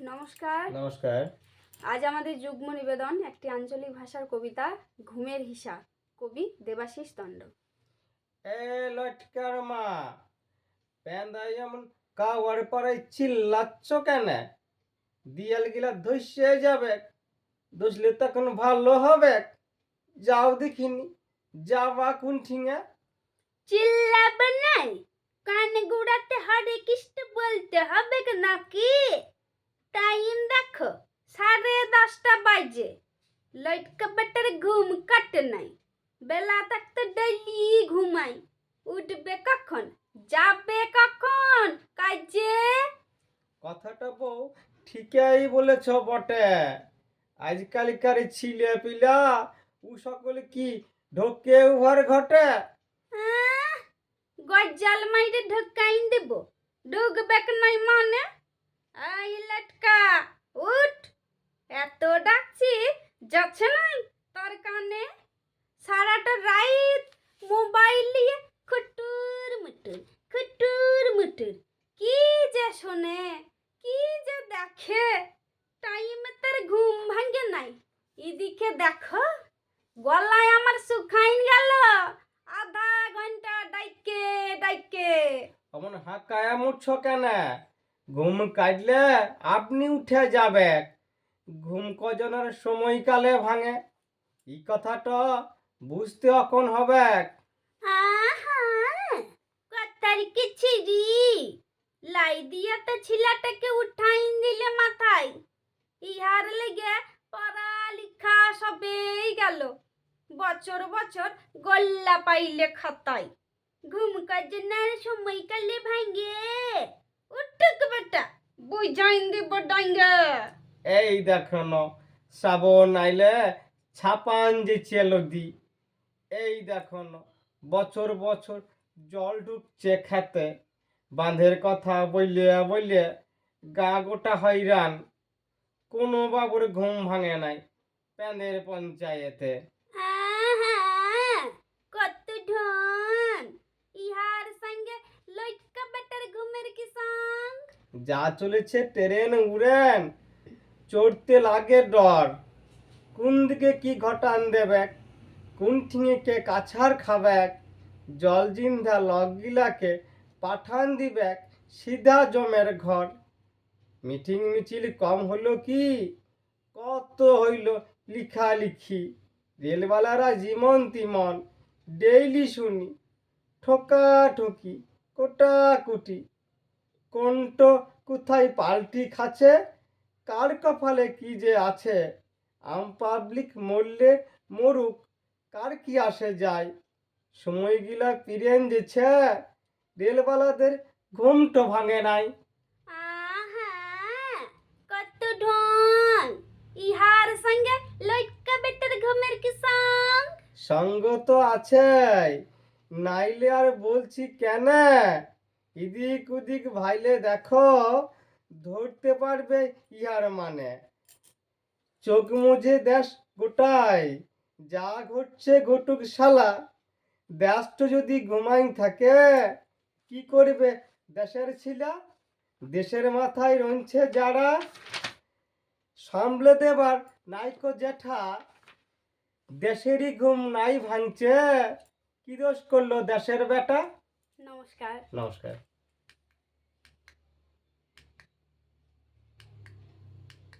নমস্কার। নমস্কার। আজ আমাদের যুগ্ম নিবেদন একটি আঞ্চলিক ভাষার কবিতা ঘুমের হিসাব কবি দেবাশিস দণ্ড। এ লটকার মা প্যান্দাই এমন কাওয়ার পরে চিল্লাচ্ছ কেন? দিয়াল গিলা ধসে যাবে ধসলে তখন ভালো হবে। যাও দেখিনি যাবা কোন ঠিঙে? চিল্লাবে নাই কান গুড়াতে হরে কৃষ্ণ বলতে হবে নাকি? সাড়ে দশটা বাজে। লটকা বেটার ঘুম কাটে নাই। বেলা থাকতে ডেলি ঘুমাই। উঠবে কখন? যাবে কখন? কাজে? কথাটা বউ ঠিকই বলেছ বটে। আজকালকার ছিলে পিলা ও সকলে কি ঢোকে উহার ঘটে? আহ, গজ্জাল মাইরে ঢুকাইন দেব। ঢুকবেক নাই মানে? আই লটকা উঠ এত ডাকছি যাচ্ছে নাই তোর কানে সারাটা রাত মোবাইল নিয়ে খুটুর মুটুর খুটুর মুটুর কি যে শোনে কি যে দেখে টাইমে তার ঘুম ভাঙে নাই। এদিকে দেখো গলায় আমার শুকাইন গেল। আধা ঘণ্টা ডাইকে ডাইকে। অমন হাঁকায়া মুঠছ কেন? ঘুম কাটলে আপনি উঠে যাবে। ঘুম কজনের সময়কালে ভাঙে। এই কথাটা বুঝতে অখন হবে। আহা কতার কি ছিড়ি লাই দিয়াতে ছিলাটাকে উঠাইন দিলে মাথায়। ইহার লেগে পড়ালেখা সবেই গেল। বছর বছর গল্লা পাইলে খাতায়। ঘুম কাজনার সময় কালে ভাঙ্গে। উঠুক বেটা, বুঝাইন দিব ডাঙ্গে। এই দেখুন শ্রাবণ আইলে ছাপান যে চেলদি। এই দেখুন বছর বছর জল ঢুকছে খেতে। বাঁধের কথা বললে বললে গা গোটা হইরান কোনো বাবুর ঘুম ভাঙে নাই প্যানের পঞ্চায়েতে। কত ঢন ইহার সঙ্গে লইকা বেটার ঘুমের কি সঙ্গ যা চলেছে ট্রেন উড়েন চড়তে লাগে ডর। কোন দিকে কি ঘটান দেবে কোন ঠিঙে কে কাছার খাবে জল জিন্ধা লগগিলাকে পাঠান দিবে সিধা জমের ঘর। মিটিং মিছিল কম হলো কি? কত হইল লিখালিখি? রেলওয়ালারা জীবন তিমন, ডেইলি শুনি ঠোকা ঠকি কোটাকুটি। কোনট কোথায় পাল্টি খাচ্ছে? কার কপালে কি যে আছে? আম পাবলিক মরলে মরুক, কার কি আসে যায়? সময়গুলা পিরেন যেছে রেলওয়ালাদের ঘুমটো ভাঙে নাই। আহা কত ঢন ইহার সঙ্গে লইকা বেটার ঘুমের কি সঙ্গ সঙ্গ তো আছে নাইলে আর বলছি কেন? এদিক ওদিক ভাইলে দেখো ধরতে পারবে ইহার মানে। চোখ মুজে দেশ গোটাই যা ঘটছে ঘটুক শালা। দেশটা যদি ঘুমাই থাকে কি করবে? দেশের ছিলা দেশের মাথায় রঞ্ছে যারা সামলে দেবার নাইকো জেঠা দেশেরই ঘুম নাই ভাঙছে। কি দোষ করল দেশের বেটা? নমস্কার। নমস্কার।